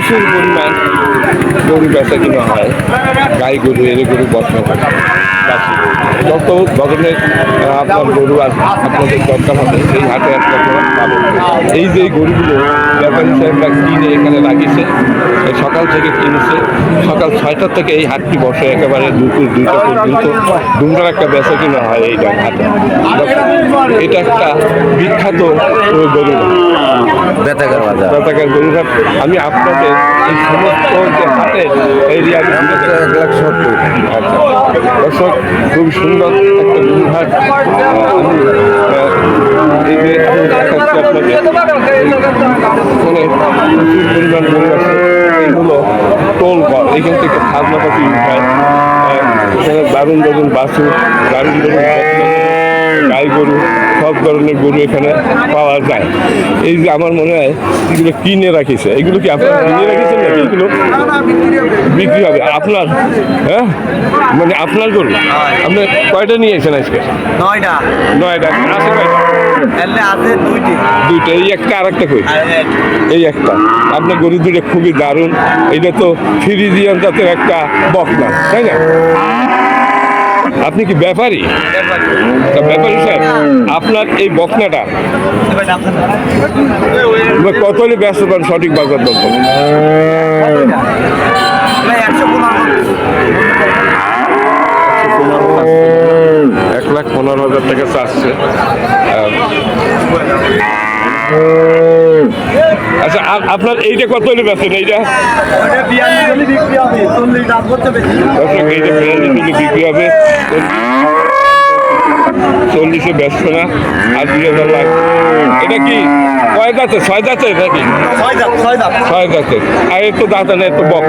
প্রচুর পরিমাণ গরু বেচা কিনা হয়। গাই গরু এর গরু বর্তমান করে। যত ধরনের আপনার গরু আছে আপনাদের দরকার হবে এই হাটে একটা আপনারা পাবেন এই যে গরুগুলো ব্যাপারী সাহেবরা কিনে এখানে লাগিয়েছে সকাল থেকে কিনেছে। সকাল ছয়টার থেকে এই হাটটি বসে একেবারে দুপুর দুইটা পর্যন্ত। দুপুর একটা বেচা কিনা হয় এই হাটে। এটা একটা বিখ্যাত গরু বেতাগার বাজার। বেতাকার গরুঘাট আমি আপনাদের এই সমস্ত যে হাটের এরিয়া সত্তর দর্শক খুব সুন্দর একটা এই যে আপনাদের এখানে প্রচুর পরিমাণ গরু আছে এইগুলো টোল ঘর এখান থেকে খাজনা পাতি উঠায় দারুণ দারুণ বাসে দারুণ দারুণ গাই গরু সব ধরনের গরু এখানে পাওয়া যায়। এই যে আমার মনে হয় এগুলো কিনে রাখিছে। এগুলো কি আপনারা কিনে রাখিছেন নাকি এগুলো? বিক্রি হবে। আপনার? হ্যাঁ? মানে আপনার গরু? আপনি কয়টা নিয়েছেন আজকে? নয়টা। নয়টা। আছে কয়টা? দুইটা। এই একটা আর একটা কই? এই একটা। আপনার গরু দুটো খুবই দারুণ। এটা তো ফিরিজিয়ান জাতের একটা বকনা তাই না? আপনি কি ব্যাপারী? তা ব্যাপারী স্যার আপনার এই বকনাটা কত হলে ব্যস্ত পান সঠিক বাজার দর। এক লাখ পনেরো হাজার টাকা চাচ্ছে। আচ্ছা আপনার এইটা কত হলে বেচেন এইটা? বিক্রি হবে চল্লিশে ব্যস্ত না আর দুই হাজার লাখ। এটা কি কয় দাঁতে? ছয় দাঁতে নাকি ছয় দাঁতে আর এত দাঁতে না এত বক।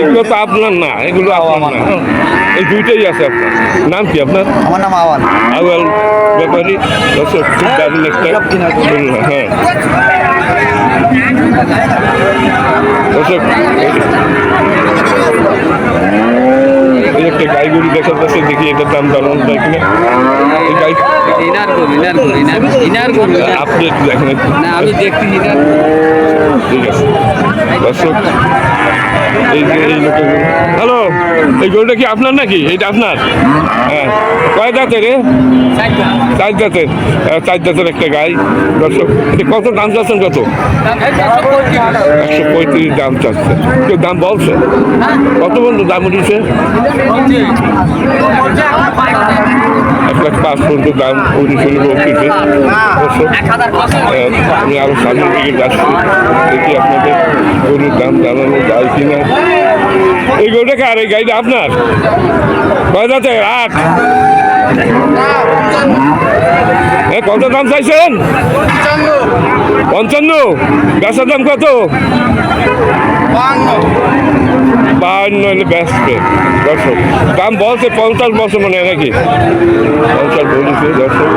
এগুলো তো আপনার না এগুলো আমার না। এই দুইটাই আছে আপনার। নাম কি আপনার? আমার নাম আওয়াল। আওয়াল ব্যাপারী। দর্শক হ্যাঁ। এই একটা গাই গরু দেখা যাচ্ছে দেখি এটার দাম জানানো যায় কিনা এই গাই ইনার গরু ইনার গরু ইনার ইনার গরু আপনি দেখেন। না আমি দেখছি ইনার এই হ্যালো, এই গরুটা কি আপনার নাকি? এটা আপনার? হ্যাঁ। কয় দাঁতের রে চার দাঁতের। চার দাঁতের একটা গাই। দর্শক কত দাম চাচ্ছেন কত? একশো পঁয়ত্রিশ দাম চাচ্ছে। কেউ দাম বলছে? কত বন্ধু দাম উঠেছে? এক লাখ পাঁচ পর্যন্ত দাম বলতেছে দর্শক আহ, আমি আরও সামনের দিকে যাচ্ছি দেখি আপনাদের গরুর দাম জানানো যায় কিনা। এই গরুটা কার? এই গাড়িটা আপনার? যাচ্ছে আট। এ, কত দাম চাইছেন? পঞ্চান্ন। বেচার দাম কত? বাহান্ন হলে বেচবে দর্শক। দাম বলছে পঞ্চাশ বছর মনে হয় নাকি? পঞ্চাশ বলেছে দর্শক।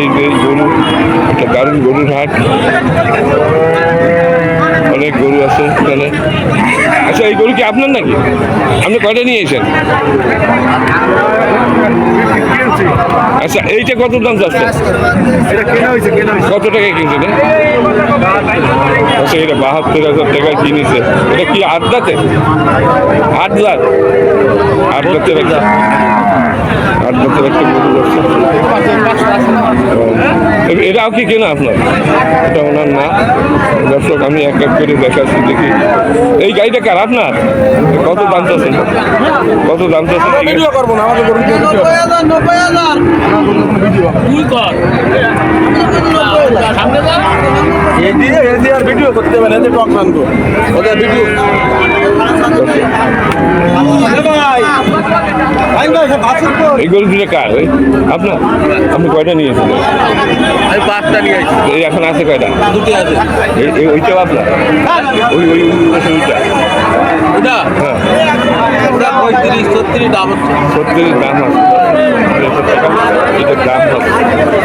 এই যে গরু, একটা দারুণ গরুর হাট। অনেক গরু আছে এখানে। আচ্ছা এই গরু কি আপনার নাকি? আপনি কয়টা নিয়েছেন আচ্ছা এইটা কত দাম যাচ্ছে? কত টাকা কিনছেন আচ্ছা এটা বাহাত্তর হাজার টাকা কিনেছে। এটা কি আট দাঁতে আট দাঁত? আট দাঁতের একটা আট দাঁতের একটা এটাও কি কেনা আপনার? এটা ওনার না। দর্শক, আমি এক এক করে দেখাচ্ছি, দেখি। এই গাড়িটা কার আপনার? কত দাম চাচ্ছেন? কত দাম চাচ্ছেন? ভিডিও করব না আমাকে ভিডিও করতে পারে ওদের ভিডিও এই গরু দুটো কার? ওই আপনার? আপনি কয়টা নিয়েছেন আমি পাঁচটা নিয়ে আসছি। এই এখন আছে কয়টা? দুটি আছে। ওইটাও আপনার? ওই ওই ওইটা? ওটা হ্যাঁ। ওটা পঁয়ত্রিশ ছত্রিশ দাম হচ্ছে। দাম আছে দাম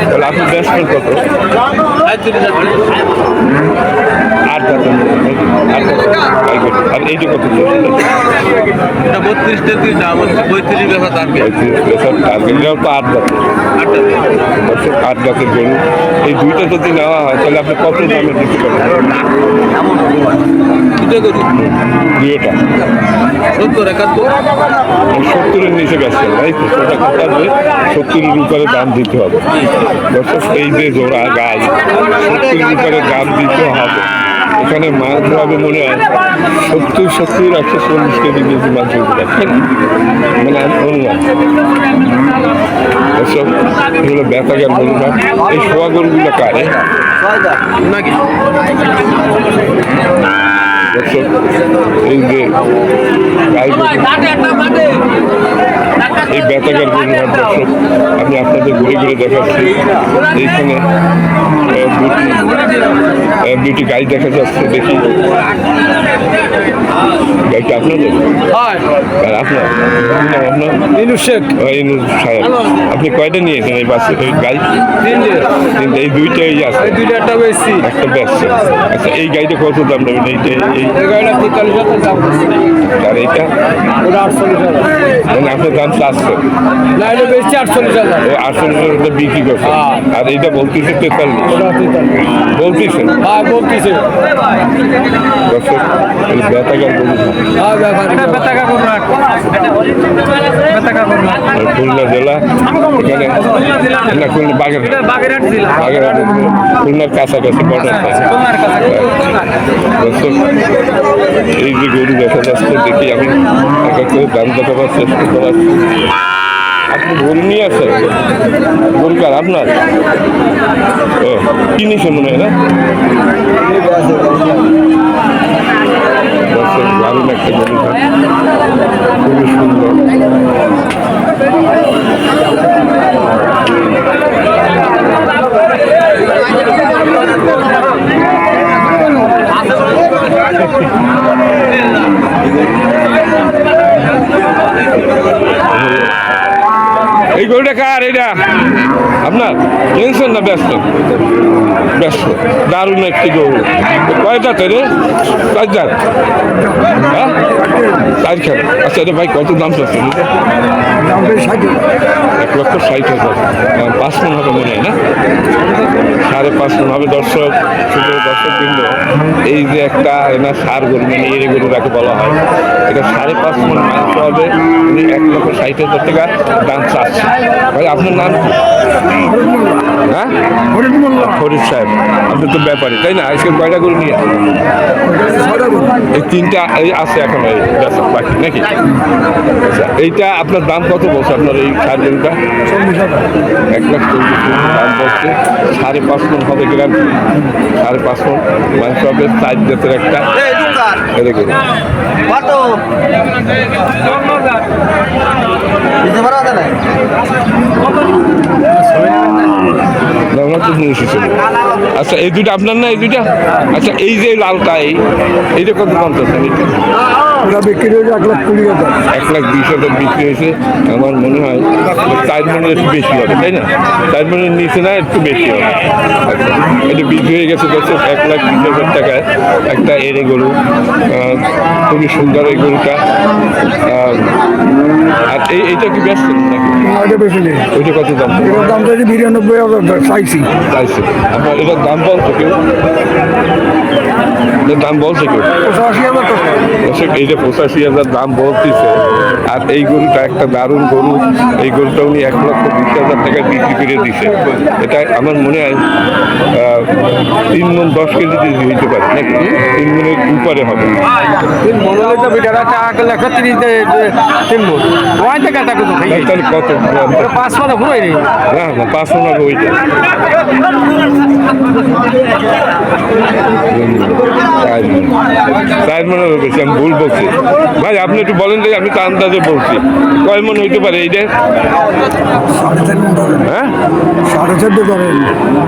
তাহলে আপনি কত? আট। আর এইটা কত? বত্রিশ তেত্রিশ দাম হচ্ছে পঁয়ত্রিশ বেচা টার্গেট পঁয়ত্রিশ বছর টার্গেট তো আট দাঁত আট দাঁতের গরু। এই দুইটা যদি নেওয়া হয় তাহলে আপনি কত দামে দিতে পারবেন দুটো করি দুইটা। সত্তর একাত্তর। সত্তরের নিচে বেচছেন তাই তো? সেটা কথা যে সত্তরের উপরে দাম দিতে হবে। দর্শক এই যে জোড়া গাই সত্তরের উপরে দাম দিতে হবে। এখানে মাছ হবে মনে হয় সত্তর সত্তর একশো চল্লিশ কেজি বেশি মাছ ধরতে মানে অনুমান এসব এগুলো বেতাগার গরুটা এই শোয়া কারে? নাকি দর্শক এই যে এই বেতাগার গরুহাট দর্শক আমি আপনাদের ঘুরে ঘুরে দেখাচ্ছি। এইখানে দুটি দুটি গাই দেখা যাচ্ছে দেখি। গাইটা আপনাদের? আপনার? আপনার ইনু শেখ। ইনুস সাহেব। আপনি কয়টা নিয়েছেন এই বাসে? ওই গাই এই দুইটাই আছে। এই দুইটা একটা বেশি একটা ব্যস্ত আচ্ছা এই গাড়িটা কত দাম নেবেন? এইটা এই আর এইটা ওটা আটচল্লিশ হাজার। মানে আপনার দাম চারশো না এটা বেশি আটচল্লিশ হাজার। আটচল্লিশ হাজার বিক্রি করছে। আর এইটা বলতেছে তেতাল্লিশ। বলতেছে? হ্যাঁ বলতেছে। হ্যাঁ খুলনা জেলা এখানে খুলনা বাগের বাগেরহাট। জেলা। বাগেরহাট খুলনার কাছাকাছি বর্ডার। কাছে দর্শক এই যে গরু দেখা যাচ্ছে দেখি আমি এক এক করে দাম দেখাবার চেষ্টা করাচ্ছি আপনি গরু নিয়ে আসেন আপনার? ও, কি নিছে মনে হয় না? দারুণ একটা গরু খুবই সুন্দর এই গরুটা কার এটা না ব্যস্ত? ব্যস্ত। দারুণ একটি গরু। কয়টা তো রে চার দাঁত হ্যাঁ? চারখান আচ্ছা এটা ভাই কত দাম চাচ্ছেন? এটা? এক লক্ষ ষাট হাজার। আহ, পাঁচ মন হবে মনে হয় না? সাড়ে পাঁচ মন হবে দর্শক শুধু দর্শক কিন্তু এই যে একটা না সার গরু মানে এড়ে গরু যাকে বলা হয় এটা সাড়ে পাঁচ মন মাংস হবে এক লক্ষ ষাট হাজার টাকা দাম চাচ্ছে। ভাই আপনার নাম? হ্যাঁ? ফরিদ সাহেব, আপনি তো ব্যাপারী, তাই না? আজকে কয়টা গরু নিয়ে? এই তিনটা এই আছে এখন এই বাকি, নাকি? আচ্ছা এইটা আপনার দাম কত বলছে আপনার এই সার গরুটা? এক লাখ চল্লিশ দাম বলছে। সাড়ে পাঁচ মন হবে গ্রাম। সাড়ে পাঁচ মন। মাংস হবে চার জাতের একটা। কত? আচ্ছা এই দুইটা আপনার না, এই দুইটা? আচ্ছা এই যে লালটা, এই এইটা কত দাম এইটা ওরা বিক্রি হয়েছে এক লাখ কুড়ি হাজার। এক লাখ বিশ হাজার বিক্রি হয়েছে। আমার মনে হয় চার মনের একটু বেশি হবে তাই না? চার মনের নিচে না একটু বেশি হবে। আচ্ছা এটা বিক্রি হয়ে গেছে দেখছ এক লাখ বিশ হাজার টাকায়। একটা এড়ে গরু খুবই সুন্দর এই গরুটা। আর এই এইটা কি ব্যস্ত ওইটা বেশি নেই। ওইটা কত দাম? এটার দাম চাইছি বিরানব্বই হাজার চাইছি। চাইছে। আপনার এটার দাম বলছে কেউ। দাম বলছে কেউ। পঁচাশি পঁচাশি হাজার দাম বলতেছে। আর এই গরুটা একটা দারুণ গরু। এই গরুটা উনি এক লক্ষ বিশ হাজার টাকা বিক্রি করে দিছে। এটা আমার মনে হয় তিন মন দশ কেজি দিয়ে হইতে পারে নাকি? তিন মনের উপরে হবে। তাহলে কত? পাঁচ মানে না না পাঁচ মন হবে ওইটা চার মনে হবে আমি ভুল বলছি। ভাই আপনি একটু বলেন যে আমি তো আন্দাজে বলছি। কয় মন হইতে পারে এই মন হ্যাঁ?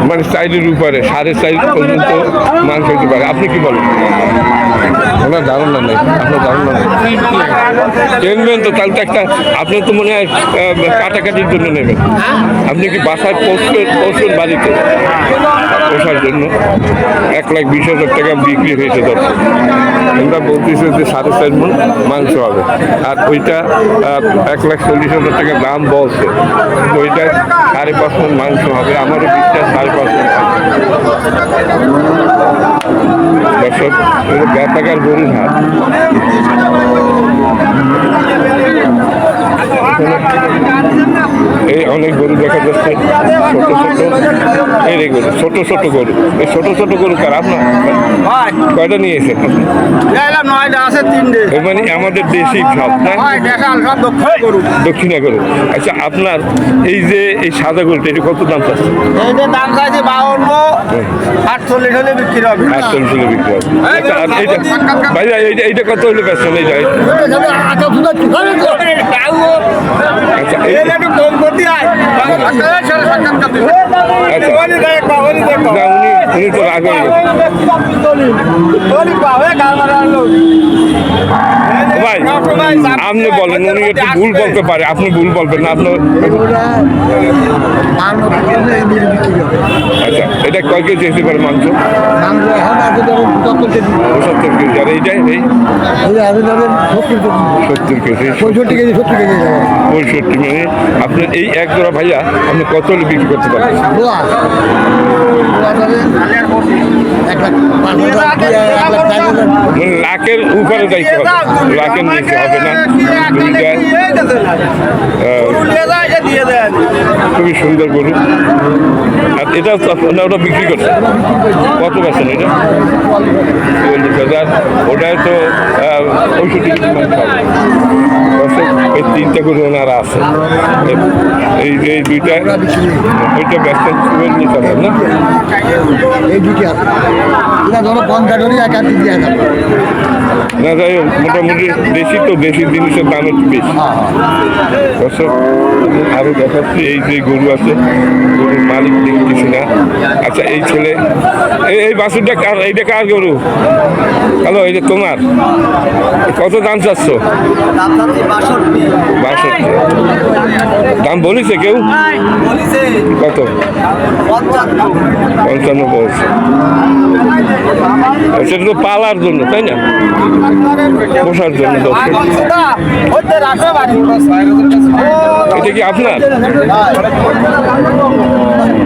মানে চাইলের উপরে সাড়ে চার পর্যন্ত মাংস হইতে পারে। আপনি কি বলেন? আপনার ধারণা নেই আপনার ধারণা নেই কিনবেন তো তাহলে তো একটা আপনি তো মনে হয় কাটাকাটির জন্য নেবেন। আপনি কি বাসায় পৌঁছবেন পৌঁছবেন বাড়িতে? পোষার জন্য। এক লাখ বিশ হাজার টাকা বিক্রি হয়েছে দর্শক আমরা বলতেছি যে সাড়ে চার মন মাংস হবে। আর ওইটা এক লাখ চল্লিশ হাজার টাকা দাম বলছে। ওইটা সাড়ে পাঁচ মন মাংস হবে। আমারও বিশ্বাস সাড়ে পাঁচ মন হবে। দর্শক এটা ব্যাপাকার গরুর হাট এই অনেক গরু দেখা যাচ্ছে ছোট ছোট। এই রে গরু ছোট ছোট গরু। এই ছোট ছোট গরু কার? আপনার? কয়টা নিয়েছেন মানে আমাদের দেশি সব দক্ষিণ গরু। আচ্ছা আপনার এই যে এই সাদা গরুটা এটা কত দাম চাচ্ছে দাম চাইছে বাউন্ন আটচল্লিশ হলে বিক্রি হবে। আটচল্লিশ কিলো বিক্রি হবে। আচ্ছা, আর এইটা কত হলে বেচছেন? এইটা ভাই আপনি বলেন উনি একটু ভুল বলতে পারে আপনি ভুল বলবেন না আপনার আচ্ছা এটা কয় কেজি। হতে পারে মাংস কেজি আর এইটা এই সত্তর কেজি। পঁয়ষট্টি কেজি সত্তর কেজি পঁয়ষট্টি মানে আপনার এই এক জোড়া ভাইয়া আপনি কত হলে বিক্রি করতে হাজার। মানে লাখের উপরে যাইতে হবে। লাখের নিচে হবে না। খুবই সুন্দর গরু। আর এটা আপনারা ওটা বিক্রি করছে কত বেছেন এটা? চল্লিশ হাজার। ওটায় তো হবে। দর্শক, এই তিনটা করে ওনারা আছে। এই যে দুইটা দুইটা বেচছেন নিতে হাজার না? এই দুটি আছে ধরো পঞ্চাশ হলে এক দিয়ে না যাই হোক মোটামুটি দেশি তো দেশি জিনিসের দাম একটু বেশি। দর্শক আরও দেখাচ্ছি এই যে গরু আছে গরুর মালিক দেখতেছি না। আচ্ছা এই ছেলে এই বাছুরটা কার এইটা কার গরু? হ্যালো এইটা তোমার? কত দাম চাচ্ছ? বাষট্টি। দাম বলিছে কেউ? কত? পঞ্চান্ন। বলছে। সেটা তো পালার জন্য তাই না? পোষার জন্য দর্শক এটা কি আপনার?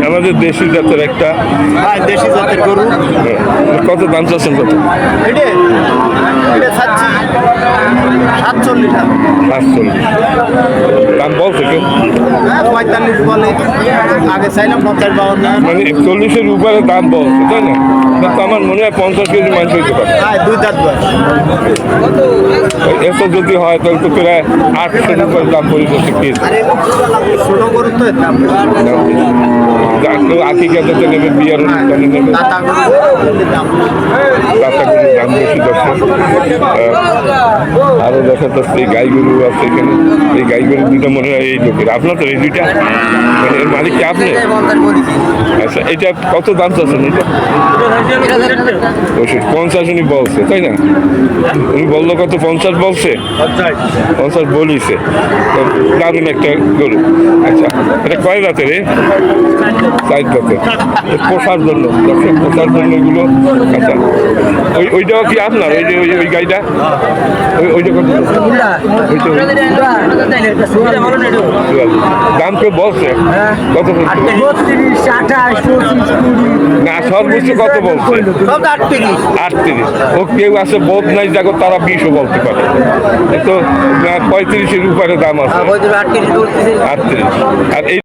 আমাদের দেশি জাতের একটা। দেশি জাতের গরু। হ্যাঁ, কত দাম চাচ্ছেন কত? সাতচল্লিশ দাম বলছে কেউ? হ্যাঁ পঁয়তাল্লিশ বলে। আগে চাইলাম পঞ্চাশ বাউন্ন মানে চল্লিশের উপরে দাম বলছে তাই না? তো আমার মনে হয় পঞ্চাশ কেজি মাংস হইতে পারে। হ্যাঁ দুই দাঁত বয়স এত যদি হয় তাহলে তো প্রায় আটশো রুপায় দাম পড়বে যাচ্ছে কেউ আখি খেতে নেবে, বিয়ার অনুষ্ঠানে দেখা যাচ্ছে এই গাই গরু আছে এখানে। এই গাই গরু দুটো মনে হয় এই লোকের। আপনার তো এই দুইটা মানে এর মালিক কি আপনি? আচ্ছা এটা কত দাম চাচ্ছেন এটা? পঁয়ষট্টি পঞ্চাশ উনি বলছে, তাই না? উনি বলল কত, পঞ্চাশ বলছে? পঞ্চাশ বলিছে। দারুণ একটা গরু। আচ্ছা এটা কয় রাতের রে রাতের পোষার জন্য, দর্শক, পোষার জন্য এগুলো আচ্ছা ওই ওইটাও কি আপনার? ওই যে ওই ওই গাড়িটা? ওই ওইটা দাম? কেউ বলছে। কত না, সর্বোচ্চ কত বলছে? আটত্রিশ। ও কেউ আছে বোধ নাই যাগো তারা বিশও বলতে পারে। তো পঁয়ত্রিশের উপরে দাম আছে। আটত্রিশ। আর এই